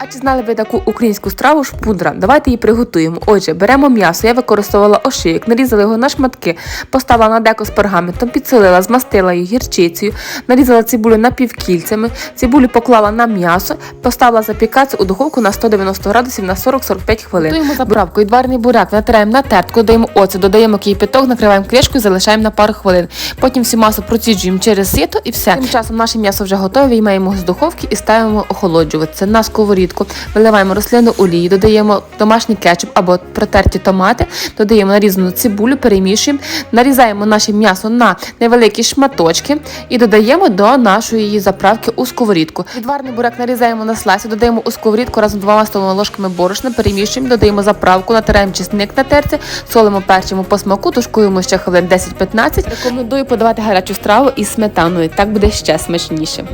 А чи знали ви таку українську страву шпундра? Давайте її приготуємо. Отже, беремо м'ясо, я використовувала ошийок, нарізала його на шматки, поставила на деко з пергаментом, підсолила, змастила її гірчицею, нарізала цибулю напівкільцями, цибулю поклала на м'ясо, поставила запікатися у духовку на 190 градусів на 40-45 хвилин. Готуємо заправку. Відварений буряк натираємо на тертку, додаємо оцет, додаємо кипяток, накриваємо кришкою, залишаємо на пару хвилин. Потім всю масу проціджуємо через сито і все. Тим часом наше м'ясо вже готове, виймаємо його з духовки і ставимо охолоджуватися. На сковорідку виливаємо рослинну олію, додаємо домашній кетчуп або протерті томати, додаємо нарізану цибулю, перемішуємо, нарізаємо наше м'ясо на невеликі шматочки і додаємо до нашої заправки у сковорідку. Відварний буряк нарізаємо на слайси, додаємо у сковорідку разом з двома столовими ложками борошна, перемішуємо, додаємо заправку, натираємо чесник на терці, солимо, перчимо по смаку, тушкуємо ще хвилин 10-15. Рекомендую подавати гарячу страву із сметаною, так буде ще смачніше.